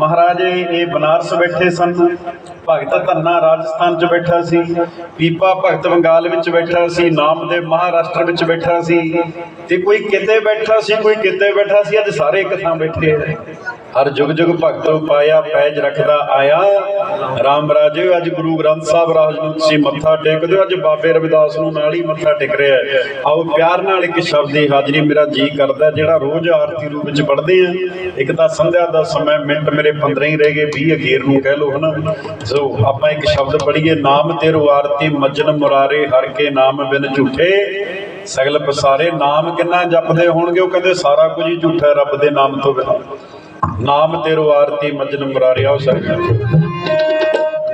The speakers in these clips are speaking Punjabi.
ਮਹਾਰਾਜ ਇਹ ਬਨਾਰਸ ਬੈਠੇ ਸਨ। ਭਗਤ ਧੰਨਾ ਰਾਜਸਥਾਨ ਚ ਬੈਠਾ ਸੀ ਪੀਪਾ ਭਗਤ ਬੰਗਾਲ ਵਿੱਚ ਬੈਠਾ ਸੀ, ਨਾਮਦੇਵ ਮਹਾਰਾਸ਼ਟਰ ਵਿੱਚ ਬੈਠਾ ਸੀ, ਤੇ ਕੋਈ ਕਿਤੇ ਬੈਠਾ ਸੀ, ਕੋਈ ਕਿਤੇ ਬੈਠਾ ਸੀ, ਅੱਜ ਸਾਰੇ ਇੱਕ ਥਾਂ ਬੈਠੇ ਆ। ਹਰ ਜੁਗ ਜੁਗ ਭਗਤੋ ਪਾਇਆ ਪੈਜ ਰੱਖਦਾ ਆਇਆ। ਰਾਮ ਰਾਜੇ, ਅੱਜ ਗੁਰੂ ਗ੍ਰੰਥ ਸਾਹਿਬ ਰਾਜ ਨੂੰ ਤੁਸੀਂ ਮੱਥਾ ਟੇਕਦੇ ਹੋ, ਅੱਜ ਬਾਬੇ ਰਵਿਦਾਸ ਨੂੰ ਨਾਲ ਹੀ ਮੱਥਾ ਟੇਕ ਰਿਹਾ ਆਓ ਪਿਆਰ ਨਾਲ ਇੱਕ ਸ਼ਬਦ ਦੀ ਹਾਜ਼ਰੀ ਮੇਰਾ ਜੀ ਕਰਦਾ ਜਿਹੜਾ ਰੋਜ਼ ਆਰਤੀ ਰੂਪ ਵਿੱਚ ਪੜ੍ਹਦੇ ਆ, ਇੱਕ ਤਾਂ ਸੰਧਿਆ ਦਾ ਸਮਾਂ ਮਿੰਟ ਮੇਰੇ 15 ਹੀ ਰਹਿ ਗਏ 20 ਅਖੀਰ ਨੂੰ ਕਹਿ ਲੋ ਹਨਾ। ਸੋ ਆਪਾਂ ਇੱਕ ਸ਼ਬਦ ਪੜ੍ਹੀਏ, ਨਾਮ ਤੇਰੂ ਆਰਤੀ, ਮਜਨ ਮੁਰਾਰੇ, ਹਰ ਕੇ ਨਾਮ ਬਿਨ ਝੂਠੇ। ਸਗਲ ਪਸਾਰੇ, ਨਾਮ ਕਿੰਨਾ ਜਪਦੇ ਹੋਣਗੇ, ਉਹ ਕਹਿੰਦੇ ਸਾਰਾ ਕੁਝ ਹੀ ਝੂਠਾ ਰੱਬ ਦੇ ਨਾਮ ਤੋਂ ਬਿਨਾਂ। ਨਾਮ ਤੇਰੋ ਆਰਤੀ, ਮਜਨ ਮੁਰਾਰੇ, ਆਓ ਸਰਕਾਰ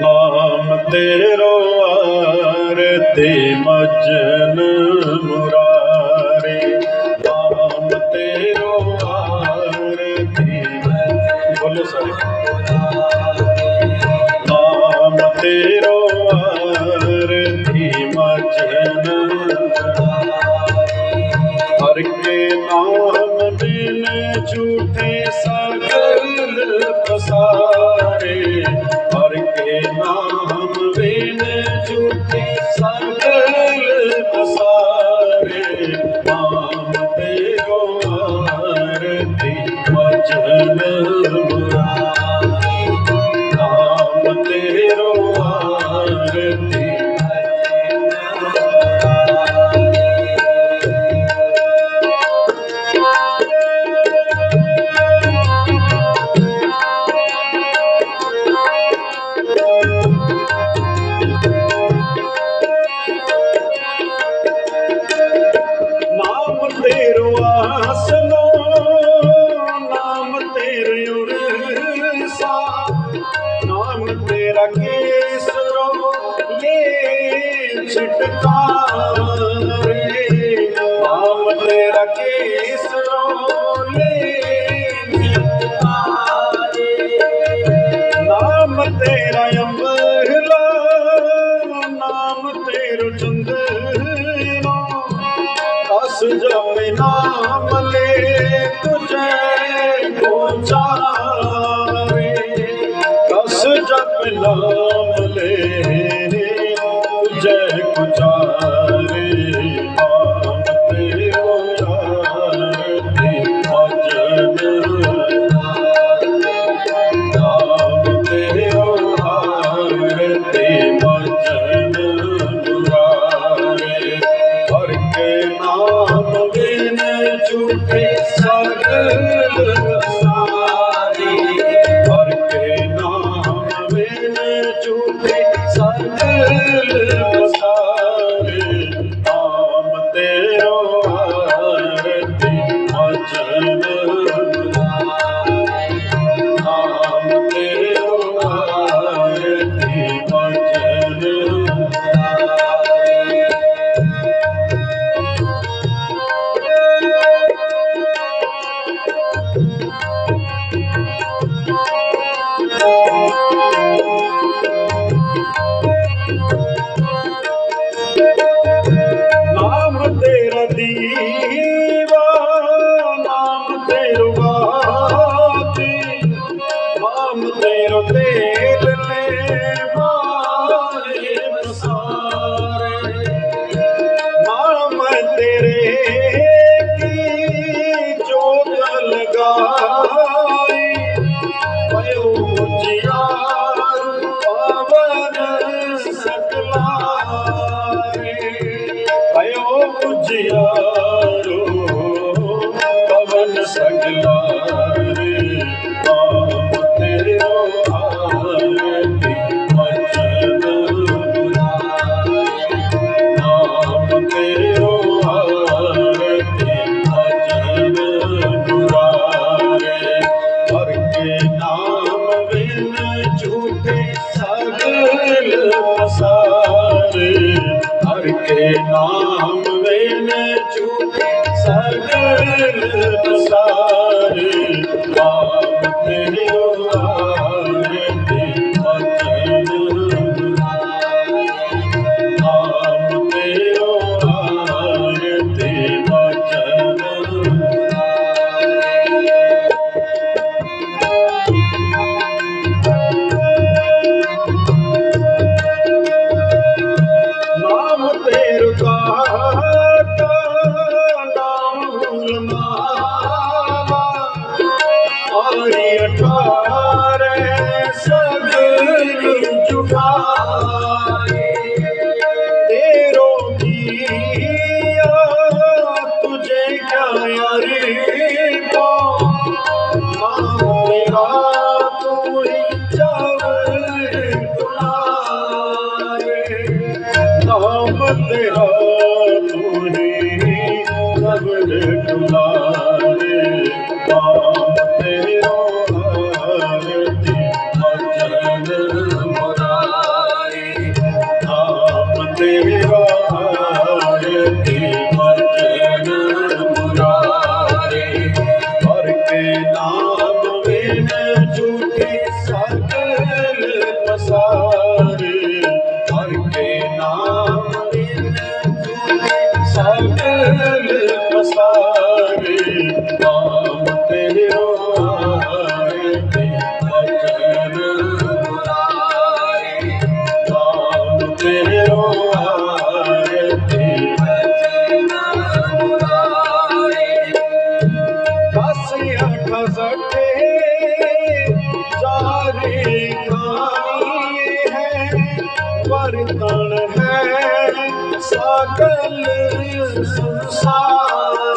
ਨਾਮ ਤੇਰੋ ਆਰਤੀ, ਮਜਨ ਮੁਰਾਰੇ। ਜਪ Hallelujah. ਵਰਤਨ ਹੈ। ਸਾਗਲ ਸੰਸਾਰੇ।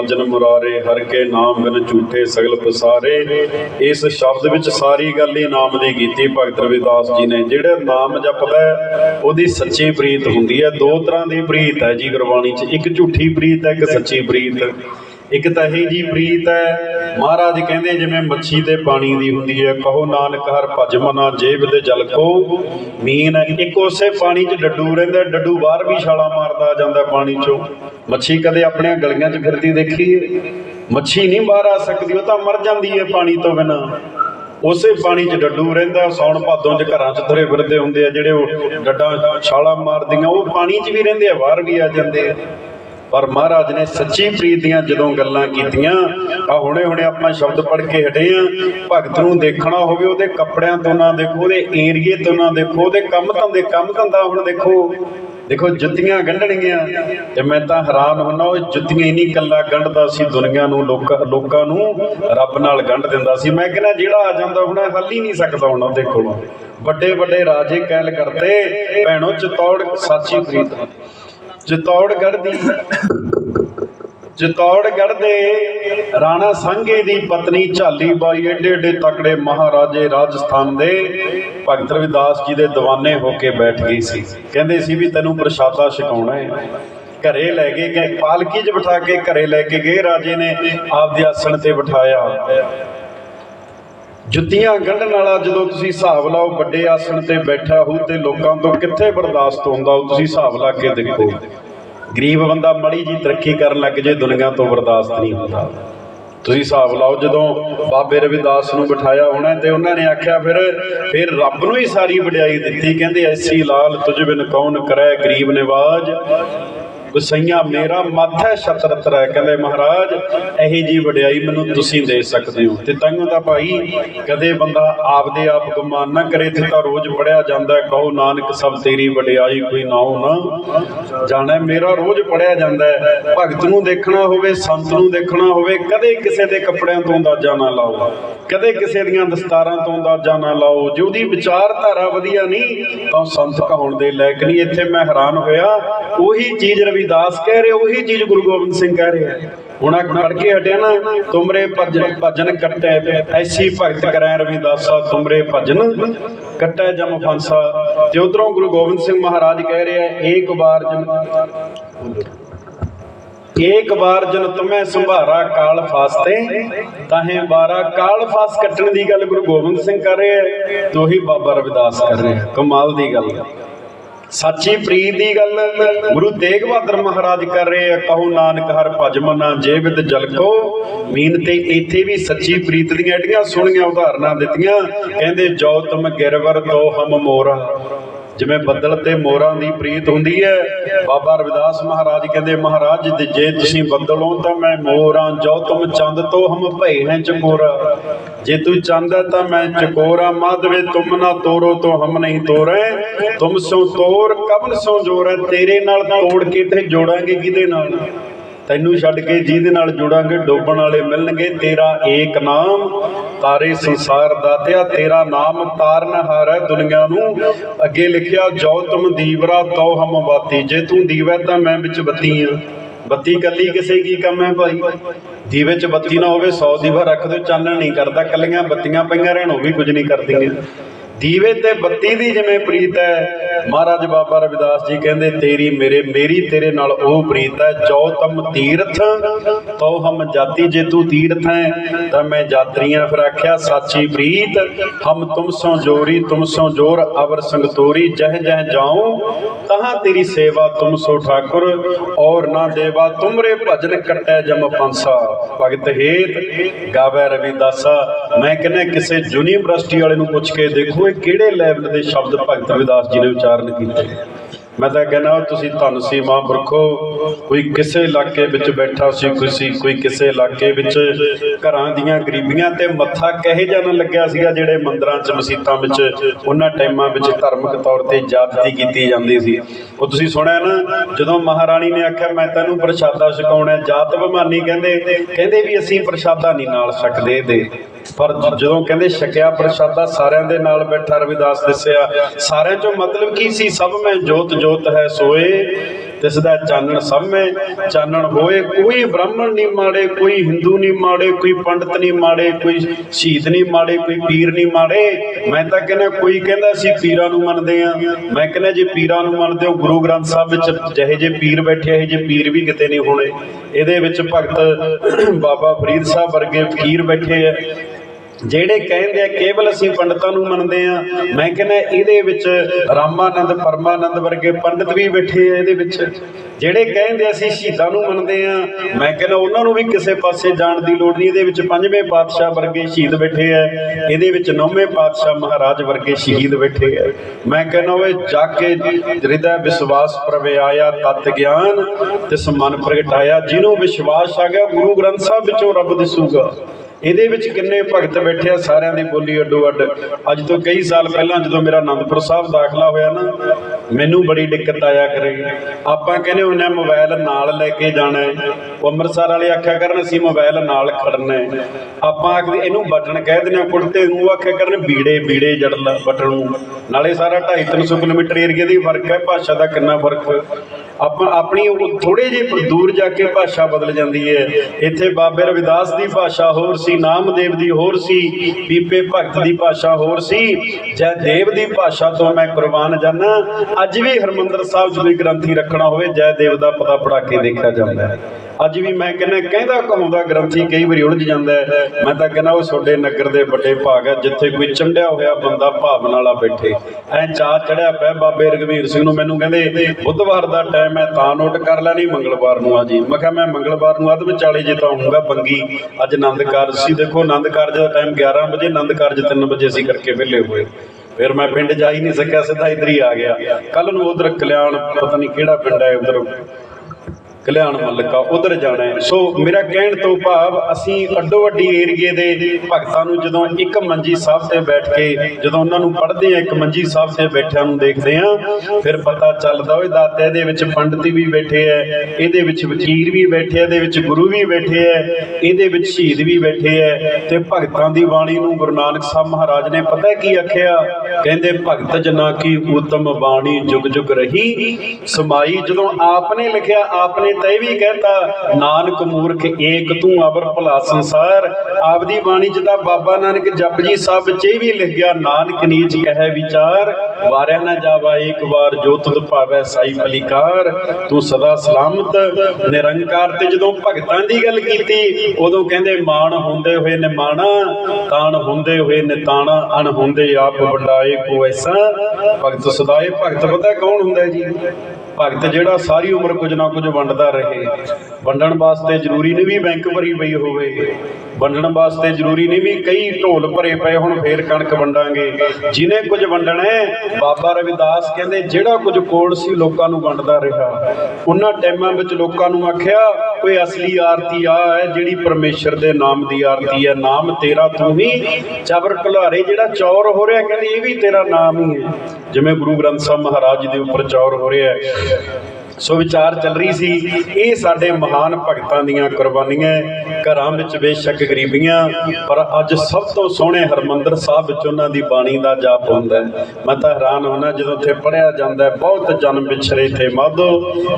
ਆਰਤੀ ਮੁਰਾਰੇ ਹਰ ਕੇ ਨਾਮ ਬਿਨ ਝੂਠੇ ਸਗਲ ਪਸਾਰੇ। ਇਸ ਸ਼ਬਦ ਵਿੱਚ ਸਾਰੀ ਗੱਲ ਹੀ ਨਾਮ ਦੀ ਕੀਤੀ ਭਗਤ ਰਵਿਦਾਸ ਜੀ ਨੇ। ਜਿਹੜਾ ਨਾਮ ਜਪਦਾ ਹੈ, ਉਹਦੀ ਸੱਚੀ ਪ੍ਰੀਤ ਹੁੰਦੀ ਹੈ। ਦੋ ਤਰ੍ਹਾਂ ਦੀ ਪ੍ਰੀਤ ਹੈ ਜੀ ਗੁਰਬਾਣੀ 'ਚ। ਇੱਕ ਝੂਠੀ ਪ੍ਰੀਤ ਹੈ ਇੱਕ ਸੱਚੀ ਪ੍ਰੀਤ। ਇੱਕ ਤਾਂ ਇਹ ਜੀ ਪ੍ਰੀਤ ਹੈ, ਮਹਾਰਾਜ ਕਹਿੰਦੇ ਜਿਵੇਂ ਮੱਛੀ ਤੇ ਪਾਣੀ ਦੀ ਹੁੰਦੀ ਹੈ, ਕਹੋ ਨਾਨਕ ਹਰ ਭਜ ਮਨਾ, ਜੇਬ ਦੇ ਜਲ ਕੋ ਮੀਨ ਇੱਕ ਉਸੇ ਪਾਣੀ 'ਚ ਡੱਡੂ ਰਹਿੰਦਾ, ਡੱਡੂ ਬਾਹਰ ਵੀ ਛਾਲਾ ਮਾਰਦਾ ਜਾਂਦਾ ਪਾਣੀ 'ਚੋਂ। ਮੱਛੀ ਕਦੇ ਆਪਣੀਆਂ ਗਲੀਆਂ 'ਚ ਫਿਰਦੀ ਦੇਖੀ ਮੱਛੀ ਨਹੀਂ ਬਾਹਰ ਆ ਸਕਦੀ, ਉਹ ਤਾਂ ਮਰ ਜਾਂਦੀ ਹੈ ਪਾਣੀ ਤੋਂ ਬਿਨਾਂ। ਉਸੇ ਪਾਣੀ 'ਚ ਡੱਡੂ ਰਹਿੰਦਾ ਸੌਣ ਭਾਦੋਂ 'ਚ ਘਰਾਂ 'ਚ ਤੁਰੇ ਫਿਰਦੇ ਹੁੰਦੇ ਆ, ਜਿਹੜੇ ਉਹ ਡੱਡਾ ਛਾਲਾ ਮਾਰਦੀਆਂ, ਉਹ ਪਾਣੀ 'ਚ ਵੀ ਰਹਿੰਦੇ ਆ, ਬਾਹਰ ਵੀ ਆ ਜਾਂਦੇ ਆ। ਪਰ ਮਹਾਰਾਜ ਨੇ ਸੱਚੀ ਪ੍ਰੀਤ ਦੀਆਂ ਜਦੋਂ ਗੱਲਾਂ ਕੀਤੀਆਂ ਆ ਹੁਣੇ ਹੁਣੇ ਆਪਾਂ ਸ਼ਬਦ ਪੜ੍ਹ ਕੇ ਹਟੇ ਆ। ਭਗਤ ਨੂੰ ਦੇਖਣਾ ਹੋਵੇ ਉਹਦੇ ਕੱਪੜਿਆਂ ਤੋਂ ਨਾ ਦੇਖੋ, ਉਹਦੇ ਏਰੀਏ ਤੋਂ ਨਾ ਦੇਖੋ, ਉਹਦੇ ਕੰਮ ਧੰਦੇ ਕੰਮ ਧੰਦਾ ਹੁਣ ਦੇਖੋ। ਦੇਖੋ, ਜੁੱਤੀਆਂ ਗੰਢਣਗੀਆਂ। ਤੇ ਮੈਂ ਤਾਂ ਹੈਰਾਨ ਹੁੰਨਾ, ਉਹ ਜੁੱਤੀਆਂ ਹੀ ਨਹੀਂ ਕੱਲਾ ਗੰਢਦਾ ਸੀ ਦੁਨੀਆ ਨੂੰ, ਲੋਕਾਂ ਲੋਕਾਂ ਨੂੰ, ਰੱਬ ਨਾਲ ਗੰਢ ਦਿੰਦਾ ਸੀ। ਮੈਂ ਕਹਿੰਦਾ, ਜਿਹੜਾ ਆ ਜਾਂਦਾ ਹੁਣ ਹੱਲ ਹੀ ਨਹੀਂ ਸਕਦਾ ਹੁਣ ਉਹਦੇ ਕੋਲੋਂ। ਵੱਡੇ ਵੱਡੇ ਰਾਜੇ ਕਹਿਲ ਕਰਦੇ ਭੈਣੋ ਚਤੌੜ ਸਾਚੀ ਪ੍ਰੀਤ। ਚਿਤੌੜਗੜ੍ਹ ਦੀ ਚਿਤੌੜਗੜ੍ਹ ਦੇ ਰਾਣਾ ਸੰਘੇ ਦੀ ਪਤਨੀ ਝਾਲੀ ਬਾਈ ਏਡੇ ਏਡੇ ਤਕੜੇ ਮਹਾਰਾਜੇ ਰਾਜਸਥਾਨ ਦੇ ਭਗਤ ਰਵਿਦਾਸ ਜੀ ਦੇ ਦੀਵਾਨੇ ਹੋ ਕੇ ਬੈਠ ਗਈ ਸੀ। ਕਹਿੰਦੇ ਸੀ ਵੀ ਤੈਨੂੰ ਪ੍ਰਸ਼ਾਦਾ ਛਕਾਉਣਾ ਹੈ। ਘਰੇ ਲੈ ਕੇ ਗਏ, ਪਾਲਕੀ 'ਚ ਬਿਠਾ ਕੇ ਘਰੇ ਲੈ ਕੇ ਗਏ। ਰਾਜੇ ਨੇ ਆਪਦੇ ਆਸਣ ਤੇ ਬਿਠਾਇਆ। ਜੁੱਤੀਆਂ ਗੰਢਣ ਵਾਲਾ ਜਦੋਂ ਤੁਸੀਂ ਹਿਸਾਬ ਲਾਓ ਵੱਡੇ ਆਸਣ ਤੇ ਬੈਠਾ ਹੋ ਤੇ ਲੋਕਾਂ ਤੋਂ ਕਿੱਥੇ ਬਰਦਾਸ਼ਤ ਹੁੰਦਾ ਉਹ ਤੁਸੀਂ ਹਿਸਾਬ ਲਾ ਕੇ ਦੇਖੋ। ਗਰੀਬ ਬੰਦਾ ਮੜੀ ਜੀ ਤਰੱਕੀ ਕਰਨ ਲੱਗ ਜੇ, ਦੁਨੀਆ ਤੋਂ ਬਰਦਾਸ਼ਤ ਨਹੀਂ ਹੁੰਦਾ। ਤੁਸੀਂ ਹਿਸਾਬ ਲਾਓ ਜਦੋਂ ਬਾਬੇ ਰਵਿਦਾਸ ਨੂੰ ਬਿਠਾਇਆ ਹੋਣਾ ਤੇ ਉਹਨਾਂ ਨੇ ਆਖਿਆ ਫਿਰ ਫਿਰ ਰੱਬ ਨੂੰ ਹੀ ਸਾਰੀ ਵਡਿਆਈ ਦਿੱਤੀ। ਕਹਿੰਦੇ, ਐਸੀ ਲਾਲ ਤੁਝ ਬਿਨ ਕੌਣ ਕਰੈ, ਗਰੀਬ ਨਿਵਾਜ। ਗੁਸਈਆ ਮੇਰਾ ਮਾਥਾ ਛਤਰਤ ਰਹਿ, ਕਹਿੰਦੇ ਮਹਾਰਾਜ, ਇਹੀ ਜੀ ਵਡਿਆਈ ਮੈਨੂੰ ਤੁਸੀਂ ਦੇ ਸਕਦੇ ਹੋ। ਤੇ ਤੈਨੂੰ ਤਾਂ ਭਾਈ, ਕਦੇ ਬੰਦਾ ਆਪਦੇ ਆਪ ਗੁਮਾਨ ਨਾ ਕਰੇ ਤੇ ਤਾਂ ਰੋਜ਼ ਪੜਿਆ ਜਾਂਦਾ ਕਹੋ ਨਾਨਕ, ਸਭ ਤੇਰੀ ਵਡਿਆਈ ਕੋਈ ਨਾਉ ਨਾ। ਜਾਣਾ, ਮੇਰਾ ਰੋਜ਼ ਪੜਿਆ ਜਾਂਦਾ ਭਗਤ ਨੂੰ ਦੇਖਣਾ ਹੋਵੇ, ਸੰਤ ਨੂੰ ਦੇਖਣਾ ਹੋਵੇ, ਕਦੇ ਕਿਸੇ ਦੇ ਕੱਪੜਿਆਂ ਤੋਂ ਅੰਦਾਜ਼ਾ ਨਾ ਲਾਓ। ਕਦੇ ਕਿਸੇ ਦੀਆਂ ਦਸਤਾਰਾਂ ਤੋਂ ਅੰਦਾਜ਼ਾ ਨਾ ਲਾਓ। ਜੇ ਉਹਦੀ ਵਿਚਾਰਧਾਰਾ ਵਧੀਆ ਨਹੀਂ, ਤਾਂ ਸੰਤ ਕਹਾਉਣ ਦੇ ਲਾਇਕ ਨਹੀਂ। ਇੱਥੇ ਮੈਂ ਹੈਰਾਨ ਹੋਇਆ, ਉਹੀ ਚੀਜ਼ ਰਵਿਦਾਸ ਕਹਿ ਰਹੇ, ਉਹੀ ਚੀਜ਼ ਗੁਰੂ ਗੋਬਿੰਦ ਸਿੰਘ ਕਹਿ ਰਹੇ। ਹੁਣ ਆ ਪੜ ਕੇ ਹਟਿਆ ਨਾ, ਤੁਮਰੇ ਭਜਨ ਭਜਨ ਕੱਟੈ, ਐਸੀ ਭਗਤ ਕਰੈ ਰਵਿਦਾਸਾ ਤੁਮਰੇ ਭਜਨ ਕੱਟੈ ਜਮ ਫਾਂਸਾ। ਤੇ ਉਧਰੋਂ ਗੁਰੂ ਗੋਬਿੰਦ ਸਿੰਘ ਮਹਾਰਾਜ ਕਹਿ ਰਿਹਾ, ਏਕ ਵਾਰ ਜਨ ਏਕ ਵਾਰ ਜਨ ਤੁਮੈ ਸੰਭਾਰਾ ਕਾਲ ਫਾਸਤੇ, ਤਾਹੇ ਬਾਰਾ ਕਾਲ ਫਾਸ ਕੱਟਣ ਦੀ ਗੱਲ ਗੁਰੂ ਗੋਬਿੰਦ ਸਿੰਘ ਕਰ ਰਿਹਾ ਤੇ ਉਹੀ ਬਾਬਾ ਰਵਿਦਾਸ ਕਰ ਰਿਹਾ ਕਮਾਲ ਦੀ ਗੱਲ ਹੈ। ਸੱਚੀ ਪ੍ਰੀਤ ਦੀ ਗੱਲ। ਗੁਰੂ ਤੇਗ ਬਹਾਦਰ ਮਹਾਰਾਜ ਕਰ ਰਹੇ ਆ, ਕਹੋ ਨਾਨਕ ਹਰ ਭਜ ਮਨਾ, ਜੇ ਵਿਦ ਜਲ ਕੋ। ਮੀਨ ਤੇ ਇੱਥੇ ਵੀ ਸੱਚੀ ਪ੍ਰੀਤ ਦੀਆਂ ਏਡੀਆਂ ਸੋਹਣੀਆਂ ਉਦਾਹਰਨਾਂ ਦਿੱਤੀਆਂ। ਕਹਿੰਦੇ ਜੋ ਤੁਮ ਗਿਰਵਰ ਤੋ ਹਮ ਮੋਰਾ। ਜਿਵੇਂ ਬੱਦਲ ਤੇ ਮੋਰਾਂ ਦੀ ਪ੍ਰੀਤ ਹੁੰਦੀ ਹੈ, ਬਾਬਾ ਰਵਿਦਾਸ ਮਹਾਰਾਜ ਕਹਿੰਦੇ, ਮਹਾਰਾਜ, ਜੇ- ਤੁਸੀਂ ਬੱਦਲ ਹੋ ਤਾਂ ਮੈਂ ਮੋਰਾਂ ਜੋ ਤੁਮ ਚੰਦ ਤੋ ਹਮ ਭਏ ਹੈ ਚਕੋਰਾ ਜੇ ਤੂੰ ਚੰਦ ਹੈ ਤਾਂ ਮੈਂ ਚਕੋਰਾ ਮਾਧਵੇ, ਤੁਮ ਨਾ ਤੋਰੋ ਤੋ ਹਮ ਨਹੀਂ ਤੋਰੇ। ਤੁਮ ਸੋ ਤੋਰ ਕਬਨ ਸੋ ਜੋਰ, ਤੇਰੇ ਨਾਲ ਤੋੜ ਕੇ ਤੇ ਜੋੜਾਂਗੇ ਕਿਹਦੇ ਨਾਲ? ਤੈਨੂੰ ਛੱਡ ਕੇ ਜਿਹਦੇ ਨਾਲ ਜੁੜਾਂਗੇ, ਡੋਬਣ ਵਾਲੇ ਮਿਲਣਗੇ, ਤੇਰਾ ਏਕ ਨਾਮ ਤਾਰੇ ਸੰਸਾਰ ਦਾਤਿਆ ਤੇਰਾ ਨਾਮ ਤਾਰਨਹਾਰ ਹੈ ਦੁਨੀਆ ਨੂੰ। ਅੱਗੇ ਲਿਖਿਆ, ਜੋ ਤੁਮ ਦੀਵਰਾ ਤੋ ਹਮ ਬਾਤੀ। ਜੇ ਤੂੰ ਦੀਵਾ ਤਾਂ ਮੈਂ ਵਿੱਚ ਬੱਤੀ ਆ। ਬੱਤੀ ਕੱਲੀ ਕਿਸੇ ਕੀ ਕੰਮ ਹੈ ਭਾਈ? ਦੀਵੇ 'ਚ ਬੱਤੀ ਨਾ ਹੋਵੇ 100 ਦੀਵਾ ਰੱਖ ਦਿਓ, ਚਾਨਣ ਨਹੀਂ ਕਰਦਾ। ਕੱਲੀਆਂ ਬੱਤੀਆਂ ਪਈਆਂ ਰਹਿਣ, ਉਹ ਵੀ ਕੁਝ ਨਹੀਂ ਕਰਦੀਆਂ। ਦੀਵੇ ਤੇ ਬੱਤੀ ਦੀ ਜਿਵੇਂ ਪ੍ਰੀਤ ਹੈ, ਮਹਾਰਾਜ ਬਾਬਾ ਰਵਿਦਾਸ ਜੀ ਕਹਿੰਦੇ, ਤੇਰੀ ਮੇਰੇ, ਮੇਰੀ ਤੇਰੇ ਨਾਲ ਉਹ ਪ੍ਰੀਤ ਹੈ, ਜੋ ਤਮ ਤੀਰਥ ਤੋ ਹਮ ਜਾਤੀ ਜੇ ਤੂੰ ਤੀਰਥ ਹੈ, ਤਾਂ ਮੈਂ ਯਾਤਰੀਆਂ ਫਿਰ ਆਖਿਆ, ਸਾਚੀ ਪ੍ਰੀਤ, ਹਮ ਤੁਮ ਸੋ ਜੋਰੀ, ਤੁਮ ਸੋ ਜੋਰ, ਅਵਰ ਸੰਗਤੋਰੀ, ਜਹ ਜਹ ਜਾਉ, ਤਹਾਂ ਤੇਰੀ ਸੇਵਾ ਤੁਮ ਸੋ ਠਾਕੁਰ, ਔਰ ਨਾ ਦੇਵਾ ਤੁਮਰੇ ਭਜਨ ਕੱਟੈ ਜਮ ਪੰਸਾ। ਭਗਤ ਹੇਤ ਗਾਵੇ ਰਵਿਦਾਸਾ, ਮੈਂ ਕਹਿੰਦਾ, ਕਿਸੇ ਯੂਨੀਵਰਸਿਟੀ ਵਾਲੇ ਨੂੰ ਪੁੱਛ ਕੇ ਦੇਖੋ ਇਹ ਕਿਹੜੇ ਲੈਵਲ ਦੇ ਸ਼ਬਦ ਭਗਤ ਰਵਿਦਾਸ ਜੀ ਨੇ ਉਚਾਰਨ ਕੀਤੇ? ਮੈਂ ਤਾਂ ਕਹਿੰਦਾ, ਤੁਸੀਂ ਧੰਨ ਸੀ ਮਹਾਂਪੁਰਖੋ, ਕੋਈ ਕਿਸੇ ਇਲਾਕੇ ਵਿੱਚ ਬੈਠਾ ਸੀ, ਕੋਈ ਕੋਈ ਕਿਸੇ ਇਲਾਕੇ ਵਿੱਚ ਘਰਾਂ ਦੀਆਂ ਗਰੀਬੀਆਂ ਤੇ ਮੱਥਾ ਕਹੇ ਜਾਣ ਲੱਗਿਆ ਸੀਗਾ ਜਿਹੜੇ ਮੰਦਰਾਂ 'ਚ ਮਸੀਤਾਂ ਵਿੱਚ, ਉਹਨਾਂ ਟਾਈਮਾਂ ਵਿੱਚ ਧਾਰਮਿਕ ਤੌਰ ਤੇ ਜਾਤੀ ਕੀਤੀ ਜਾਂਦੀ ਸੀ। ਉਹ ਤੁਸੀਂ ਸੁਣਿਆ ਨਾ, ਜਦੋਂ ਮਹਾਰਾਣੀ ਨੇ ਆਖਿਆ, ਮੈਂ ਤੈਨੂੰ ਪ੍ਰਸ਼ਾਦਾ ਛਕਾਉਣਾ ਜਾਤ ਬਮਾਨੀ ਕਹਿੰਦੇ ਕਹਿੰਦੇ ਵੀ ਅਸੀਂ ਪ੍ਰਸ਼ਾਦਾ ਨਹੀਂ ਨਾਲ ਛਕਦੇ ਇਹਦੇ ਪਰ ਜਦੋਂ ਕਹਿੰਦੇ ਛਕਿਆ ਪ੍ਰਸ਼ਾਦਾ ਸਾਰਿਆਂ ਦੇ ਨਾਲ ਬੈਠਾ ਰਵਿਦਾਸ ਦੱਸਿਆ, ਸਾਰਿਆਂ ਚੋਂ ਮਤਲਬ ਕੀ ਸੀ? ਸਭ ਮੈਂ ਜੋਤ ਜੋਤ ਹੈ ਸੋਏ ਤਿਸ ਦਾ ਚਾਨਣ ਸਭ ਮੈਂ, ਚਾਨਣ ਹੋਏ, ਕੋਈ ਬ੍ਰਾਹਮਣ ਨਹੀਂ ਮਾੜੇ, ਕੋਈ ਹਿੰਦੂ ਨਹੀਂ ਮਾੜੇ, ਕੋਈ ਪੰਡਤ ਨਹੀਂ ਮਾੜੇ, ਕੋਈ ਸ਼ਹੀਦ ਨਹੀਂ ਮਾੜੇ, ਕੋਈ ਪੀਰ ਨਹੀਂ ਮਾੜੇ। ਮੈਂ ਤਾਂ ਕਹਿੰਦਾ ਕੋਈ ਕਹਿੰਦਾ ਅਸੀਂ ਪੀਰਾਂ ਨੂੰ ਮੰਨਦੇ ਆ ਮੈਂ ਕਹਿੰਦਾ ਜੇ ਪੀਰਾਂ ਨੂੰ ਮੰਨਦੇ ਹੋ, ਗੁਰੂ ਗ੍ਰੰਥ ਸਾਹਿਬ ਵਿੱਚ ਜਿਹੇ ਜੇ ਪੀਰ ਬੈਠੇ, ਇਹ ਜੇ ਪੀਰ ਵੀ ਕਿਤੇ ਨਹੀਂ ਹੋਣੇ। ਇਹਦੇ ਵਿੱਚ ਭਗਤ ਬਾਬਾ ਫਰੀਦ ਸਾਹਿਬ ਵਰਗੇ ਫਕੀਰ ਬੈਠੇ ਆ। ਜਿਹੜੇ ਕਹਿੰਦੇ ਆ, ਕੇਵਲ ਅਸੀਂ ਪੰਡਤਾਂ ਨੂੰ ਮੰਨਦੇ ਆ, ਮੈਂ ਕਹਿੰਦਾ ਇਹਦੇ ਵਿੱਚ ਰਾਮਾਨੰਦ, ਪਰਮਾਨੰਦ ਵਰਗੇ ਪੰਡਤ ਵੀ ਬੈਠੇ ਆ ਇਹਦੇ ਵਿੱਚ। ਜਿਹੜੇ ਕਹਿੰਦੇ ਅਸੀਂ ਸ਼ਹੀਦਾਂ ਨੂੰ ਮੰਨਦੇ ਆ, ਮੈਂ ਕਹਿੰਦਾ ਉਹਨਾਂ ਨੂੰ ਵੀ ਕਿਸੇ ਪਾਸੇ ਜਾਣ ਦੀ ਲੋੜ ਨਹੀਂ। ਇਹਦੇ ਵਿੱਚ ਪੰਜਵੇਂ ਪਾਤਸ਼ਾਹ ਵਰਗੇ ਸ਼ਹੀਦ ਬੈਠੇ ਆ, ਇਹਦੇ ਵਿੱਚ ਨੌਵੇਂ ਪਾਤਸ਼ਾਹ ਮਹਾਰਾਜ ਵਰਗੇ ਸ਼ਹੀਦ ਬੈਠੇ ਆ। ਮੈਂ ਕਹਿੰਦਾ ਓਏ, ਜਾ ਕੇ ਹਿਰਦਾ ਵਿਸ਼ਵਾਸ ਪ੍ਰਵਿਆਇਆ ਤਤ ਗਿਆਨ ਤਿਸ ਮਨ ਪ੍ਰਗਟਾਇਆ ਜਿਹਨੂੰ ਵਿਸ਼ਵਾਸ ਆ ਗਿਆ, ਗੁਰੂ ਗ੍ਰੰਥ ਸਾਹਿਬ ਵਿੱਚੋਂ ਰੱਬ ਦਿਸੂਗਾ। ਇਹਦੇ ਵਿੱਚ ਕਿੰਨੇ ਭਗਤ ਬੈਠੇ ਆ ਸਾਰਿਆਂ ਦੀ ਬੋਲੀ ਅੱਡੋ ਅੱਡ। ਅੱਜ ਤੋਂ ਕਈ ਸਾਲ ਪਹਿਲਾਂ ਜਦੋਂ ਮੇਰਾ ਆਨੰਦਪੁਰ ਸਾਹਿਬ ਦਾਖਲਾ ਹੋਇਆ ਨਾ, ਮੈਨੂੰ ਬੜੀ ਦਿੱਕਤ ਆਇਆ ਕਰੇ। ਆਪਾਂ ਕਹਿੰਦੇ ਹੁੰਨੇ ਮੋਬਾਈਲ ਨਾਲ ਲੈ ਕੇ ਜਾਣਾ ਉਹ ਅੰਮ੍ਰਿਤਸਰ ਵਾਲੇ ਆਖਿਆ ਕਰਨ, ਅਸੀਂ ਮੋਬਾਈਲ ਨਾਲ ਖੜਨਾ ਆਪਾਂ ਆਖਦੇ, ਇਹਨੂੰ ਬਟਨ ਕਹਿ ਦਿੰਦੇ ਆ ਕੁੜਤੇ ਨੂੰ ਆਖਿਆ ਕਰਨ, ਬੀੜੇ ਬੀੜੇ ਜੜ ਬਟਨ ਨੂੰ। ਨਾਲੇ ਸਾਰਾ 2.5 300 ਕਿਲੋਮੀਟਰ ਏਰੀਆ ਦੀ ਫ਼ਰਕ ਹੈ, ਭਾਸ਼ਾ ਦਾ ਕਿੰਨਾ ਫ਼ਰਕ। ਆਪਾਂ, ਆਪਣੀ ਥੋੜੇ ਜਿਹੇ ਦੂਰ ਜਾ ਕੇ ਭਾਸ਼ਾ ਬਦਲ ਜਾਂਦੀ ਹੈ। ਇੱਥੇ ਬਾਬੇ ਰਵਿਦਾਸ ਦੀ ਭਾਸ਼ਾ ਹੋਰ ਸੀ। ਨਾਮਦੇਵ ਦੀ ਹੋਰ ਸੀ ਪੀਪੇ ਭਗਤ ਦੀ ਭਾਸ਼ਾ ਹੋਰ ਸੀ ਜੈ ਦੇਵ ਦੀ ਭਾਸ਼ਾ ਤੋਂ ਮੈਂ ਕੁਰਬਾਨ ਜਾਨਾ ਅੱਜ ਵੀ ਹਰਮੰਦਰ ਸਾਹਿਬ 'ਚ ਗ੍ਰੰਥੀ ਰੱਖਣਾ ਹੋਵੇ ਜੈ ਦੇਵ ਦਾ ਪਤਾ ਪੜਾ ਕੇ ਦੇਖਿਆ ਜਾਂਦਾ ਹੈ। ਅੱਜ ਵੀ ਮੈਂ ਕਹਿੰਦਾ ਕਹਿੰਦਾ ਕਹਾਉਂਦਾ ਗ੍ਰੰਥੀ ਕਈ ਵਾਰੀ ਉਲਝ ਜਾਂਦਾ ਮੈਂ ਤਾਂ ਕਹਿੰਦਾ, ਉਹ ਤੁਹਾਡੇ ਨਗਰ ਦੇ ਵੱਡੇ ਭਾਗ ਹੈ ਜਿੱਥੇ ਕੋਈ ਚੰਡਿਆ ਹੋਇਆ ਬੰਦਾ ਭਾਵਨਾ ਵਾਲਾ ਬੈਠੇ। ਐ ਚਾਹ ਚੜਿਆ ਪਿਆ ਬਾਬੇ ਰਗਵੀਰ ਸਿੰਘ ਨੂੰ, ਮੈਨੂੰ ਕਹਿੰਦੇ, ਬੁੱਧਵਾਰ ਦਾ ਟਾਈਮ ਹੈ, ਤਾਂ ਨੋਟ ਕਰ ਲੈਣੀ ਮੰਗਲਵਾਰ ਨੂੰ ਆ ਜੀ। ਮੈਂ ਕਿਹਾ, ਮੈਂ ਮੰਗਲਵਾਰ ਨੂੰ ਅੱਧ ਵਿਚਾਲੇ ਜੇ ਤਾਂ ਆਉਂਗਾ, ਬੰਗੀ। ਅੱਜ ਆਨੰਦ ਤੁਸੀਂ ਦੇਖੋ ਆਨੰਦ ਕਾਰਜ ਦਾ ਟਾਈਮ 11 ਵਜੇ, ਆਨੰਦ ਕਾਰਜ 3 ਵਜੇ ਅਸੀਂ ਕਰਕੇ ਵਿਹਲੇ ਹੋਏ। ਫਿਰ ਮੈਂ ਪਿੰਡ ਜਾ ਹੀ ਨਹੀਂ ਸਕਿਆ, ਸਿੱਧਾ ਇੱਧਰ ਹੀ ਆ ਗਿਆ। ਕੱਲ ਨੂੰ ਉਧਰ ਕਲਿਆਣ, ਪਤਾ ਨਹੀਂ ਕਿਹੜਾ ਪਿੰਡ ਹੈ ਉਧਰ। ਕਲਿਆਣ ਮੱਲਕਾ ਉਧਰ ਜਾਣਾ ਹੈ। ਸੋ ਮੇਰਾ ਕਹਿਣ ਤੋਂ ਭਾਵ ਅਸੀਂ ਅੱਡੋ ਅੱਡੀ ਏਰੀਏ ਦੇ ਭਗਤਾਂ ਨੂੰ ਜਦੋਂ ਇੱਕ ਮੰਜੀ ਸਾਹਿਬ ਤੇ ਬੈਠ ਕੇ ਜਦੋਂ ਉਹਨਾਂ ਨੂੰ ਪੜ੍ਹਦੇ ਆ ਇੱਕ ਮੰਜੀ ਸਾਹਿਬ ਤੇ ਬੈਠਿਆਂ ਨੂੰ ਦੇਖਦੇ ਆ ਫਿਰ ਪਤਾ ਚੱਲਦਾ, ਓਏ ਦਾਤੇ ਇਹਦੇ ਵਿੱਚ ਪੰਡਤ ਵੀ ਬੈਠੇ ਐ, ਇਹਦੇ ਵਿੱਚ ਵਕੀਰ ਵੀ ਬੈਠੇ ਐ, ਇਹਦੇ ਵਿੱਚ ਗੁਰੂ ਵੀ ਬੈਠੇ ਐ, ਇਹਦੇ ਵਿੱਚ ਸ਼ਹੀਦ ਵੀ ਬੈਠੇ ਐ ਤੇ ਭਗਤਾਂ ਦੀ ਬਾਣੀ ਨੂੰ ਗੁਰੂ ਨਾਨਕ ਸਾਹਿਬ ਮਹਾਰਾਜ ਨੇ ਪਤਾ ਕੀ ਆਖਿਆ? ਕਹਿੰਦੇ, ਭਗਤ ਜਨਾ ਕੀ ਉਤਮ ਬਾਣੀ ਜੁਗ ਜੁਗ ਰਹੀ, ਸਮਾਈ ਜਦੋਂ ਆਪ ਨੇ ਲਿਖਿਆ, ਆਪ ਨੇ ਨੇ ਤਾਂ ਇਹ ਵੀ ਕਹਿਤਾ, ਨਾਨਕ ਮੂਰਖ ਏਕ ਤੂੰ ਅਵਰ ਭਲਾ ਸੰਸਾਰ। ਆਪਦੀ ਬਾਣੀ ਚ ਤਾਂ ਬਾਬਾ ਨਾਨਕ ਜਪਜੀ ਸਾਹਿਬ ਵਿੱਚ ਵੀ ਲਿਖ ਗਿਆ ਨਾਨਕ ਨੀਚ ਕਹੈ ਵਿਚਾਰ, ਵਾਰਿਆ ਨਾ ਜਾਵਾ ਏਕ ਵਾਰ ਜੋ ਤੁਧ ਭਾਵੈ ਸਾਈ ਫਲੀਕਾਰ ਤੂੰ ਸਦਾ ਸਲਾਮਤ। ਨਿਰੰਕਾਰ ਤੇ ਜਦੋਂ ਭਗਤਾਂ ਦੀ ਗੱਲ ਕੀਤੀ, ਉਦੋਂ ਕਹਿੰਦੇ, ਮਾਣ ਹੁੰਦੇ ਹੋਏ ਨਿਮਾਣਾ, ਤਾਣ ਹੁੰਦੇ ਹੋਏ ਨਿਤਾਣਾ, ਅਣ ਹੁੰਦੇ ਆਪ ਵਡਾਏ ਕੋ ਐਸਾ? ਭਗਤ ਸਦਾਏ ਭਗਤ ਪਤਾ ਕੌਣ ਹੁੰਦਾ ਜੀ? ਭਗਤ ਜਿਹੜਾ ਸਾਰੀ ਉਮਰ ਕੁਝ ਨਾ ਕੁਝ ਵੰਡਦਾ ਰਹੇ। ਵੰਡਣ ਵਾਸਤੇ ਜ਼ਰੂਰੀ ਨਹੀਂ ਵੀ ਬੈਂਕ ਭਰੀ ਪਈ ਹੋਵੇ। ਵੰਡਣ ਵਾਸਤੇ ਜ਼ਰੂਰੀ ਨਹੀਂ ਵੀ ਕਈ ਢੋਲ ਭਰੇ ਪਏ ਹੁਣ, ਫੇਰ ਕਣਕ ਵੰਡਾਂਗੇ। ਜਿਨੇ ਕੁਝ ਵੰਡਣਾ ਬਾਬਾ ਰਵਿਦਾਸ ਕਹਿੰਦੇ ਜਿਹੜਾ ਕੁਝ ਕੋਲ ਸੀ ਲੋਕਾਂ ਨੂੰ ਵੰਡਦਾ ਰਿਹਾ। ਉਹਨਾਂ ਟਾਈਮਾਂ ਵਿੱਚ ਲੋਕਾਂ ਨੂੰ ਆਖਿਆ ਕੋਈ ਅਸਲੀ ਆਰਤੀ ਆ ਹੈ, ਜਿਹੜੀ ਪਰਮੇਸ਼ਰ ਦੇ ਨਾਮ ਦੀ ਆਰਤੀ ਹੈ। ਨਾਮ ਤੇਰਾ ਤੂੰ ਹੀ। ਚਬਰ ਭੁਲਾਰੇ ਜਿਹੜਾ ਚੌਰ ਹੋ ਰਿਹਾ, ਕਹਿੰਦੇ ਇਹ ਵੀ ਤੇਰਾ ਨਾਮ ਹੀ ਹੈ। ਜਿਵੇਂ ਗੁਰੂ ਗ੍ਰੰਥ ਸਾਹਿਬ ਮਹਾਰਾਜ ਜੀ ਦੇ ਉੱਪਰ ਚੌਰ ਹੋ ਰਿਹਾ ਹੈ। ਸੋ ਵਿਚਾਰ ਚੱਲ ਰਹੀ ਸੀ, ਇਹ ਸਾਡੇ ਮਹਾਨ ਭਗਤਾਂ ਦੀਆਂ ਕੁਰਬਾਨੀਆਂ ਘਰਾਂ ਵਿੱਚ ਬੇਸ਼ੱਕ ਗਰੀਬੀਆਂ, ਪਰ ਅੱਜ ਸਭ ਤੋਂ ਸੋਹਣੇ ਹਰਮੰਦਰ ਸਾਹਿਬ ਵਿੱਚ ਉਹਨਾਂ ਦੀ ਬਾਣੀ ਦਾ ਜਾਪ ਹੁੰਦਾ ਮੈਂ ਤਾਂ ਹੈਰਾਨ ਹੋਣਾ ਜਦੋਂ ਇੱਥੇ ਪੜਿਆ ਜਾਂਦਾ ਬਹੁਤ ਜਨਮ ਵਿਛਰੇ ਥੇ ਮਾਧੋ।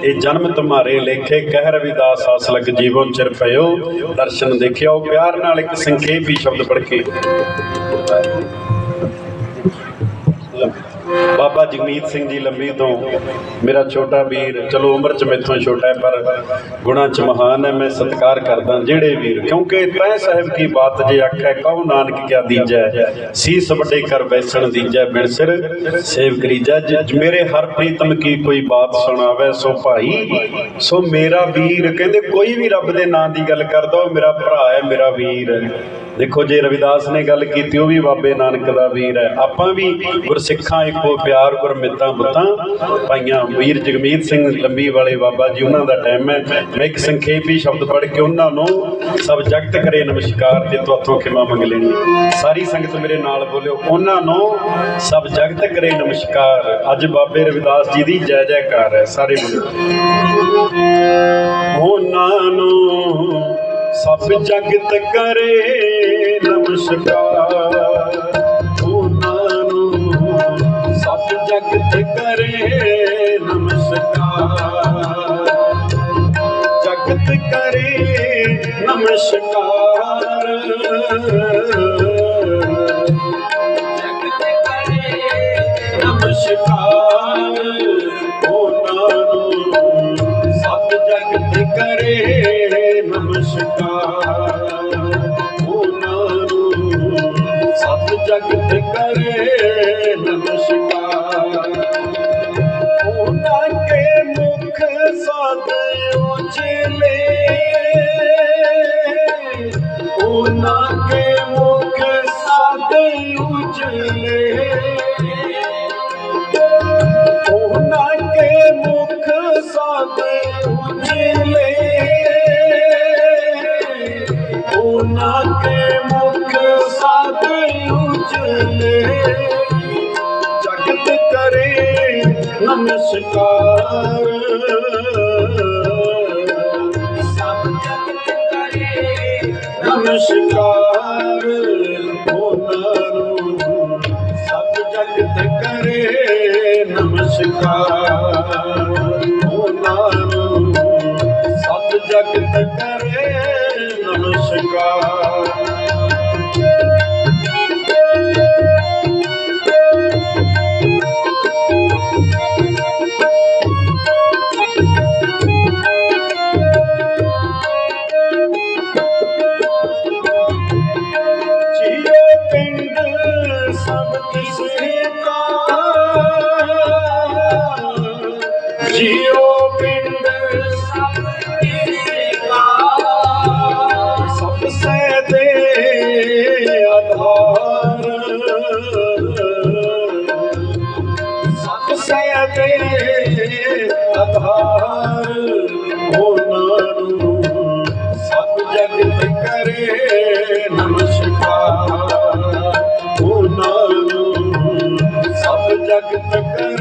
ਇਹ ਜਨਮ ਤੁਮਾਰੇ ਲੇਖੇ ਕਹਿ ਰਵਿਦਾਸ ਆਸ ਲਗ ਜੀਵਨ ਚਿਰ ਪਇਓ ਦਰਸ਼ਨ ਦੇਖਿਓ, ਪਿਆਰ ਨਾਲ ਇੱਕ ਸੰਖੇਪੀ ਸ਼ਬਦ ਪੜ੍ਹ ਕੇ। ਬਾਬਾ ਜਗਮੀਤ ਸਿੰਘ ਜੀ ਲੰਬੀ ਤੋਂ ਮੇਰਾ ਛੋਟਾ ਵੀਰ, ਚਲੋ ਉਮਰ ਚ ਮੈਥੋਂ ਛੋਟਾ ਹੈ, ਪਰ ਗੁਣਾ ਚ ਮਹਾਨ ਹੈ, ਮੈਂ ਸਤਿਕਾਰ ਕਰਦਾ ਜਿਹੜੇ ਵੀਰ, ਕਿਉਂਕਿ ਤੈ ਸਾਹਿਬ ਕੀ ਬਾਤ ਜੇ ਆਖੈ, ਕਹੋ ਨਾਨਕ ਕਿਆ ਦੀਜੈ? ਸੀਸ ਵੱਡੇ ਕਰ ਬੈਸਣ ਦੀਜੈ, ਬਿਨ ਸਿਰ ਸੇਵ ਕਰੀਜੈ। ਜਿ ਮੇਰੇ ਹਰ ਪ੍ਰੀਤਮ ਕੀ ਕੋਈ ਬਾਤ ਸੁਣਾਵੇ, ਸੋ ਭਾਈ, ਸੋ ਮੇਰਾ ਵੀਰ, ਕਹਿੰਦੇ ਕੋਈ ਵੀ ਰੱਬ ਦੇ ਨਾਂ ਦੀ ਗੱਲ ਕਰਦਾ, ਉਹ ਮੇਰਾ ਭਰਾ ਹੈ, ਮੇਰਾ ਵੀਰ। ਹੈ ਦੇਖੋ, ਜੇ ਰਵਿਦਾਸ ਨੇ ਗੱਲ ਕੀਤੀ, ਉਹ ਵੀ ਬਾਬੇ ਨਾਨਕ ਦਾ ਵੀਰ ਹੈ। ਆਪਾਂ ਵੀ ਗੁਰਸਿੱਖਾਂ ਇੱਕੋ, ਪਿਆਰ, ਗੁਰਮਿੱਤਾਂ, ਬੁੱਤਾਂ। ਪਾਈਆਂ ਵੀਰ ਜਗਮੀਤ ਸਿੰਘ ਲੰਬੀ ਵਾਲੇ ਬਾਬਾ ਜੀ, ਉਹਨਾਂ ਦਾ ਟਾਈਮ ਹੈ। ਮੈਂ ਇੱਕ ਸੰਖੇਪੀ ਸ਼ਬਦ ਪੜ੍ਹ ਕੇ ਉਹਨਾਂ ਨੂੰ ਸਭ ਜਗਤ ਕਰੇ ਨਮਸਕਾਰ ਤੇ ਤੁਹਾਥੋਂ ਖਿਮਾ ਮੰਗ ਲੈਣੀ ਸਾਰੀ ਸੰਗਤ ਮੇਰੇ ਨਾਲ ਬੋਲਿਓ, ਉਹਨਾਂ ਨੂੰ ਸਭ ਜਗਤ ਕਰੇ ਨਮਸਕਾਰ। ਅੱਜ ਬਾਬੇ ਰਵਿਦਾਸ ਜੀ ਦੀ ਜੈ ਜੈਕਾਰ ਹੈ, ਸਾਰੇ ਬੋਲਿਓ ਉਹਨਾਂ ਨੂੰ ਸਭ ਜਗਤ ਕਰੇ ਨਮਸਕਾਰ। ਉਹਨਾਂ ਨੂੰ ਸਭ ਜਗਤ ਕਰੇ ਨਮਸਕਾਰ। ਜਗਤ ਕਰੇ ਨਮਸਕਾਰ। ਉਜਲੇ ਉਹਨਾਂ ਕੇ ਮੁਖ ਸਾਦੇ ਉਜਲੇ ਉਹਨਾਂ ਕੇ ਮੁਖ ਸਾਦੇ ਉਜਲੇ ਉਹਨਾਂ ਕੇ ਮੁਖ ਸਾਦੇ ਉਜਲੇ ਜਗਤ ਕਰੇ ਨਮਸਕਾਰ। ਨਮਸਕਾਰ ਨਮਸਕਾਰ। ਉਹਨਾਂ ਨੂੰ ਸਭ ਜਗ ਤੱਕ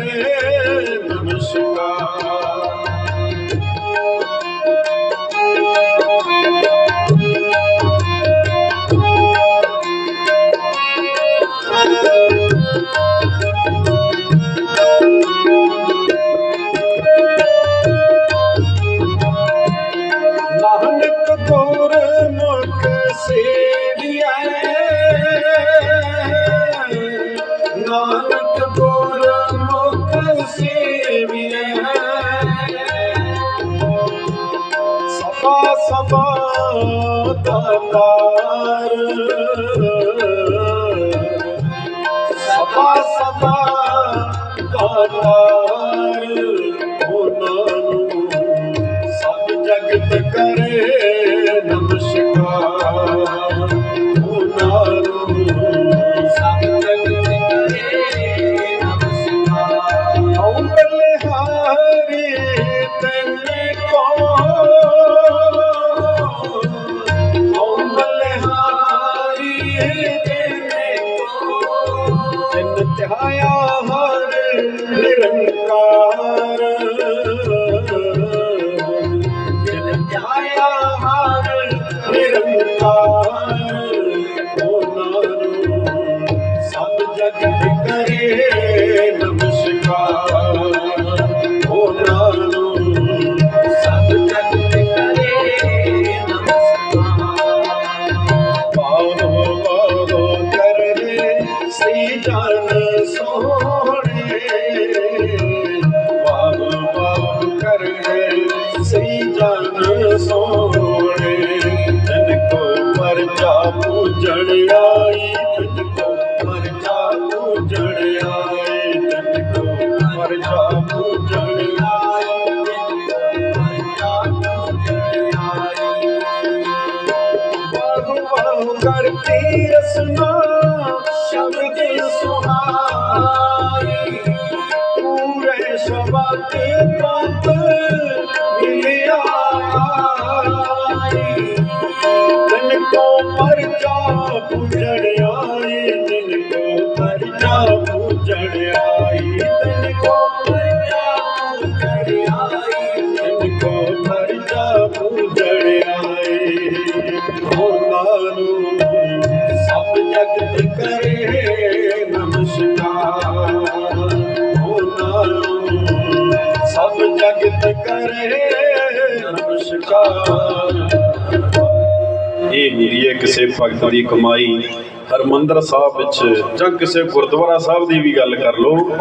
ਦਾਤਾਰ ਸਭਾ ਸਭਾ ਦਾਤਾਰ ਇਹ ਕਿਸੇ ਭਗਤ ਦੀ ਕਮਾਈ ਹਰਮੰਦਰ ਸਾਹਿਬ ਵਿੱਚ ਜਾਂ ਕਿਸੇ ਗੁਰਦੁਆਰਾ ਸਾਹਿਬ ਦੀ ਵੀ ਗੱਲ ਕਰ ਲਓ,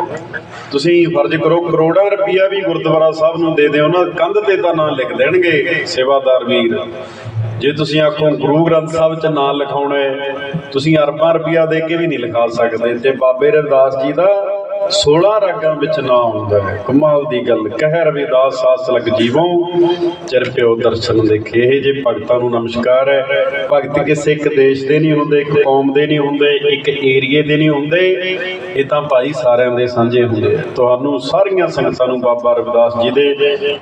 ਤੁਸੀਂ ਫਰਜ਼ ਕਰੋ ਕਰੋੜਾਂ ਰੁਪਈਆ ਵੀ ਗੁਰਦੁਆਰਾ ਸਾਹਿਬ ਨੂੰ ਦੇ ਦਿਓ ਨਾ, ਕੰਧ ਤੇ ਤਾਂ ਨਾਂ ਲਿਖ ਦੇਣਗੇ ਸੇਵਾਦਾਰ ਵੀਰ। ਜੇ ਤੁਸੀਂ ਆਖੋ ਗੁਰੂ ਗ੍ਰੰਥ ਸਾਹਿਬ 'ਚ ਨਾਂ ਲਿਖਾਉਣਾ ਤੁਸੀਂ ਅਰਬਾਂ ਰੁਪਈਆ ਦੇ ਕੇ ਵੀ ਨਹੀਂ ਲਿਖਾ ਸਕਦੇ, ਤੇ ਬਾਬੇ ਰਵਿਦਾਸ ਜੀ ਦਾ 16 ਰਾਗਾਂ ਵਿੱਚ ਨਾਂ ਆਉਂਦਾ ਹੈ। ਕਮਾਲ ਦੀ ਗੱਲ। ਕਹਿ ਰਵਿਦਾਸ ਸਾਸ ਲਗ ਜੀਵੋ। ਚਿਰ ਪਿਓ ਦਰਸ਼ਨ ਦੇਖੇ। ਇਹ ਜੇ ਭਗਤਾਂ ਨੂੰ ਨਮਸਕਾਰ ਹੈ। ਭਗਤ ਕਿਸੇ ਇੱਕ ਦੇਸ਼ ਦੇ ਨਹੀਂ ਹੁੰਦੇ, ਇੱਕ ਕੌਮ ਦੇ ਨਹੀਂ ਹੁੰਦੇ, ਇੱਕ ਏਰੀਏ ਦੇ ਨਹੀਂ ਹੁੰਦੇ। ਇਹ ਤਾਂ ਭਾਈ ਸਾਰਿਆਂ ਦੇ ਸਾਂਝੇ ਹੁੰਦੇ ਤੁਹਾਨੂੰ ਸਾਰੀਆਂ ਸੰਗਤਾਂ ਨੂੰ ਬਾਬਾ ਰਵਿਦਾਸ ਜੀ ਦੇ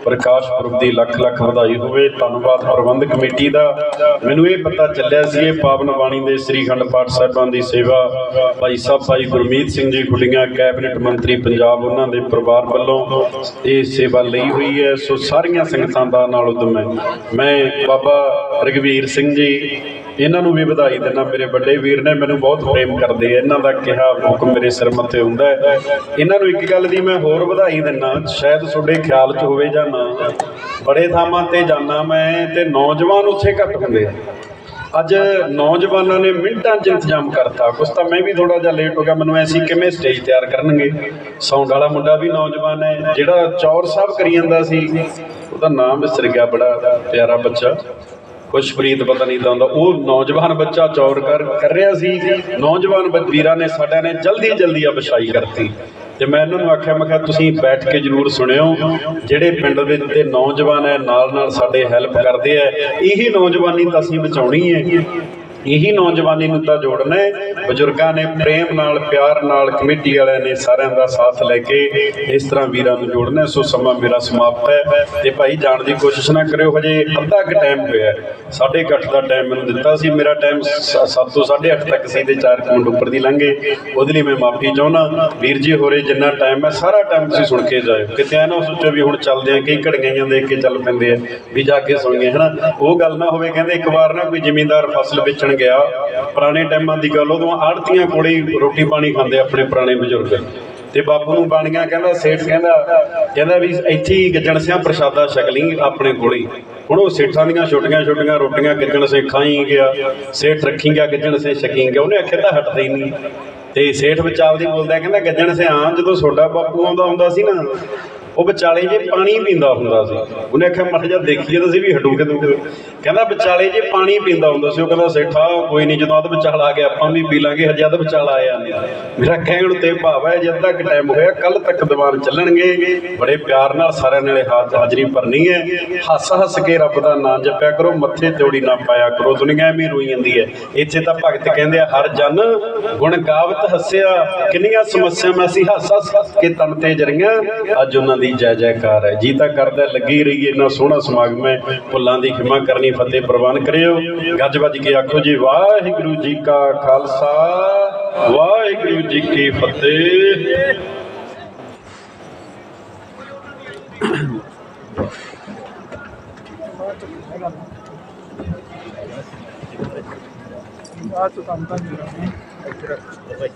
ਪ੍ਰਕਾਸ਼ ਪੁਰਬ ਦੀ ਲੱਖ ਲੱਖ ਵਧਾਈ ਹੋਵੇ। ਧੰਨਵਾਦ ਪ੍ਰਬੰਧਕ ਕਮੇਟੀ ਦਾ। ਮੈਨੂੰ ਇਹ ਪਤਾ ਚੱਲਿਆ ਸੀ, ਇਹ ਪਾਵਨ ਬਾਣੀ ਦੇ ਸ੍ਰੀ ਖੰਡ ਪਾਠ ਸਾਹਿਬਾਂ ਦੀ ਸੇਵਾ। ਭਾਈ ਸਾਹਿਬ, ਭਾਈ ਗੁਰਮੀਤ ਸਿੰਘ ਜੀ ਖੁੱਲੀਆਂ, ਕੈਬਨਿਟ ਮੰਤਰੀ ਪੰਜਾਬ ਉਹਨਾਂ ਦੇ ਪਰਿਵਾਰ ਵੱਲੋਂ ਇਹ ਸੇਵਾ ਲਈ ਹੋਈ ਹੈ। ਸੋ ਸਾਰੀਆਂ ਸੰਗਤਾਂ ਦਾ ਨਾਲ ਉਦਮ ਹੈ। ਮੈਂ ਬਾਬਾ ਰਗਵੀਰ ਸਿੰਘ ਜੀ, ਇਹਨਾਂ ਨੂੰ ਵੀ ਵਧਾਈ ਦਿੰਦਾ। ਮੇਰੇ ਵੱਡੇ ਵੀਰ ਨੇ ਮੈਨੂੰ ਬਹੁਤ ਪ੍ਰੇਮ ਕਰਦੇ ਆ। ਇਹਨਾਂ ਦਾ ਕਿਹਾ ਹੁਕਮ ਮੇਰੇ ਸਿਰ ਮੱਥੇ ਹੁੰਦਾ ਇਹਨਾਂ ਨੂੰ ਇੱਕ ਗੱਲ ਦੀ ਮੈਂ ਹੋਰ ਵਧਾਈ ਦਿੰਦਾ। ਸ਼ਾਇਦ ਤੁਹਾਡੇ ਖਿਆਲ 'ਚ ਹੋਵੇ ਜਾਂ ਨਾ। ਬੜੇ ਥਾਵਾਂ ਤੇ ਜਾਣਾ ਮੈਂ ਤੇ ਨੌਜਵਾਨ ਉੱਥੇ ਘੱਟ ਹੁੰਦੇ ਆ। ਅੱਜ ਨੌਜਵਾਨਾਂ ਨੇ ਮਿੰਟਾਂ 'ਚ ਇੰਤਜ਼ਾਮ ਕਰਤਾ। ਕੁਛ ਤਾਂ ਮੈਂ ਵੀ ਥੋੜਾ ਜਿਹਾ ਲੇਟ ਹੋ ਗਿਆ। ਮੈਨੂੰ ਐਸੀ ਕਿਵੇਂ ਸਟੇਜ ਤਿਆਰ ਕਰਨਗੇ? ਸਾਊਂਡ ਵਾਲਾ ਮੁੰਡਾ ਵੀ ਨੌਜਵਾਨ ਹੈ, ਜਿਹੜਾ ਚੌਰ ਸਾਹਿਬ ਕਰੀ ਜਾਂਦਾ ਸੀ। ਉਹਦਾ ਨਾਮ ਵਿਸਰ ਗਿਆ ਬੜਾ ਪਿਆਰਾ ਬੱਚਾ। ਖੁਸ਼ਪ੍ਰੀਤ ਪਤਾ ਨਹੀਂ ਤਾਂ ਹੁੰਦਾ। ਉਹ ਨੌਜਵਾਨ ਬੱਚਾ ਚੌਰ ਕਰ ਕਰ ਰਿਹਾ ਸੀ। ਨੌਜਵਾਨ ਵੀਰਾਂ ਨੇ ਸਾਡਿਆਂ ਨੇ ਜਲਦੀ ਜਲਦੀ ਆ ਅਬਸ਼ਾਈ ਕਰਤੀ। ਤੇ ਮੈਂ ਇਹਨਾਂ ਨੂੰ ਆਖਿਆ, ਮੈਂ ਕਿਹਾ, ਤੁਸੀਂ ਬੈਠ ਕੇ ਜਰੂਰ ਸੁਣਿਓ, ਜਿਹੜੇ ਪਿੰਡ ਦੇ ਤੇ ਨੌਜਵਾਨ ਹੈ ਨਾਲ ਨਾਲ ਸਾਡੇ ਹੈਲਪ ਕਰਦੇ ਆ ਇਹੀ ਨੌਜਵਾਨੀ ਤਾਂ ਅਸੀਂ ਬਚਾਉਣੀ ਹੈ। ਇਹੀ ਨੌਜਵਾਨੀ ਨੂੰ ਤਾਂ ਜੋੜਨਾ ਹੈ। ਬਜ਼ੁਰਗਾਂ ਨੇ ਪ੍ਰੇਮ ਨਾਲ, ਪਿਆਰ ਨਾਲ ਕਮੇਟੀ ਵਾਲਿਆਂ ਨੇ ਸਾਰਿਆਂ ਦਾ ਸਾਥ ਲੈ ਕੇ ਇਸ ਤਰ੍ਹਾਂ ਵੀਰਾਂ ਨੂੰ ਜੋੜਨਾ ਸੋ ਸਮਾਂ ਮੇਰਾ ਸਮਾਪਤ ਹੈ। ਤੇ ਭਾਈ, ਜਾਣ ਦੀ ਕੋਸ਼ਿਸ਼ ਨਾ ਕਰਿਓ, ਹਜੇ ਅੱਧਾ ਕੁ ਟਾਈਮ ਹੋਇਆ ਹੈ। ਸਾਢੇ ਕੁ ਅੱਠ ਦਾ ਟਾਈਮ ਮੈਨੂੰ ਦਿੱਤਾ ਸੀ। ਮੇਰਾ ਟਾਈਮ 7 ਤੋਂ 8:30 ਤੱਕ ਸੀ ਤੇ 4 ਮਿੰਟ ਉੱਪਰ ਦੀ ਲੰਘੇ। ਉਹਦੇ ਲਈ ਮੈਂ ਮਾਫੀ ਚਾਹੁੰਦਾ ਵੀਰ ਜੀ ਹੋਰੇ, ਜਿੰਨਾ ਟਾਈਮ ਹੈ, ਸਾਰਾ ਟਾਈਮ ਤੁਸੀਂ ਸੁਣ ਕੇ ਜਾਇਓ। ਕਿਤੇ ਐ ਨਾ ਸੋਚੋ ਵੀ ਹੁਣ ਚੱਲਦੇ ਆ ਕਈ ਘੜੀਆਂ ਦੇਖ ਕੇ ਚੱਲ ਪੈਂਦੇ ਆ, ਵੀ ਜਾ ਕੇ ਸੁਣੀਏ ਹਨਾ? ਉਹ ਗੱਲ ਨਾ ਹੋਵੇ, ਕਹਿੰਦੇ ਇੱਕ ਵਾਰ ਨਾ ਕੋਈ ਜ਼ਿਮੀਂਦਾਰ ਫਸਲ ਵੇਚਣ ਗਿਆ। ਪੁਰਾਣੇ ਟਾਈਮਾਂ ਦੀ ਗੱਲ, ਉਦੋਂ ਆੜਤੀਆਂ ਕੋਲੇ ਰੋਟੀ ਪਾਣੀ ਖਾਂਦੇ ਆਪਣੇ ਪੁਰਾਣੇ ਬਜ਼ੁਰਗ। ਤੇ ਬਾਪੂ ਨੂੰ ਬਾਣੀਆਂ ਕਹਿੰਦਾ, ਸੇਠ ਕਹਿੰਦਾ ਕਹਿੰਦਾ ਵੀ ਇੱਥੇ ਹੀ ਗੱਜਣ ਸਿਆਂ ਪ੍ਰਸ਼ਾਦਾ ਛਕ ਆਪਣੇ ਕੋਲੇ। ਹੁਣ ਉਹ ਸੇਠਾਂ ਦੀਆਂ ਛੋਟੀਆਂ ਛੋਟੀਆਂ ਰੋਟੀਆਂ ਗੱਜਣ ਸੇ ਖਾਈ ਗਿਆ, ਸੇਠ ਰੱਖੀ ਗਿਆ, ਗੱਜਣ ਸੇ ਛਕੀ ਗਿਆ। ਉਹਨੇ ਆਖਿਆ, ਤਾਂ ਹਟਦਾ ਹੀ ਨਹੀਂ। ਤੇ ਸੇਠ ਵਿਚਾਲ ਦੀ ਬੋਲਦਾ ਕਹਿੰਦਾ, ਗੱਜਣ ਸੇ ਜਦੋਂ ਤੁਹਾਡਾ ਬਾਪੂ ਆਉਂਦਾ ਹੁੰਦਾ ਸੀ ਨਾ ਉਹ ਵਿਚਾਲੇ ਜੇ ਪਾਣੀ ਪੀਂਦਾ ਹੁੰਦਾ ਸੀ। ਉਹਨੇ ਆਖਿਆ ਮੱਠ ਜਾ ਦੇਖੀਏ ਤਾਂ ਸੀ ਵੀ ਹਟੂ ਕਿਦੋਂ ਕਹਿੰਦਾ, ਵਿਚਾਲੇ ਜੇ ਪਾਣੀ ਪੀਂਦਾ ਹੁੰਦਾ ਸੀ, ਉਹ ਕਹਿੰਦਾ, ਸੇਠਾ ਕੋਈ ਨਹੀਂ ਜਦੋਂ ਉਹਦੇ ਵਿਚਾਲ ਆ ਗਿਆ, ਆਪਾਂ ਵੀ ਪੀ ਲਾਂਗੇ, ਹਜੇ ਤਾਂ ਵਿਚਾਲ ਆਇਆ ਨਹੀਂ ਮੇਰਾ ਕਹਿਣ ਤੇ ਭਾਵ ਹੈ ਜਦ ਤੱਕ ਟਾਈਮ ਹੋਇਆ, ਕੱਲ ਤੱਕ ਦੀਵਾਨ ਚੱਲਣਗੇ। ਬੜੇ ਪਿਆਰ ਨਾਲ ਸਾਰਿਆਂ ਨੇ ਹਾਜ਼ਰ ਹਾਜ਼ਰੀ ਭਰਨੀ ਹੈ। ਹੱਸ ਹੱਸ ਕੇ ਰੱਬ ਦਾ ਨਾਮ ਜਪਿਆ ਕਰੋ, ਮੱਥੇ ਤੇੜੀ ਨਾ ਪਾਇਆ ਕਰੋ। ਦੁਨੀਆ ਐਵੇਂ ਰੋਈ ਜਾਂਦੀ ਹੈ। ਇੱਥੇ ਤਾਂ ਭਗਤ ਕਹਿੰਦੇ ਆ, ਹਰ ਜਨ ਗੁਣ ਗਾਵਤ ਹੱਸਿਆ। ਕਿੰਨੀਆਂ ਸਮੱਸਿਆਵਾਂ ਸੀ, ਹੱਸ ਹੱਸ ਕੇ ਤਨ ਤੇ ਜਰੀਆਂ ਅੱਜ ਉਹਨਾਂ ਦੀ ਜੈ ਜੈਕਾਰ ਹੈ। ਜੀ ਤਾਂ ਕਰਦਾ ਲੱਗੀ ਰਹੀ ਇੰਨਾ ਸੋਹਣਾ ਸਮਾਗਮ ਹੈ। ਭੁੱਲਾਂ ਦੀ ਖਿਮਾ ਕਰਨੀ ਫਤਿਹ ਪ੍ਰਵਾਨ ਕਰਿਓ। ਗੱਜ ਵੱਜ ਕੇ ਆਖੋ ਜੀ, ਵਾਹਿਗੁਰੂ ਜੀ ਕਾ ਖਾਲਸਾ, ਵਾਹਿਗੁਰੂ ਜੀ ਕੀ ਫਤਿਹ। ਆ ਤਾਂ ਤਾਂ ਨਹੀਂ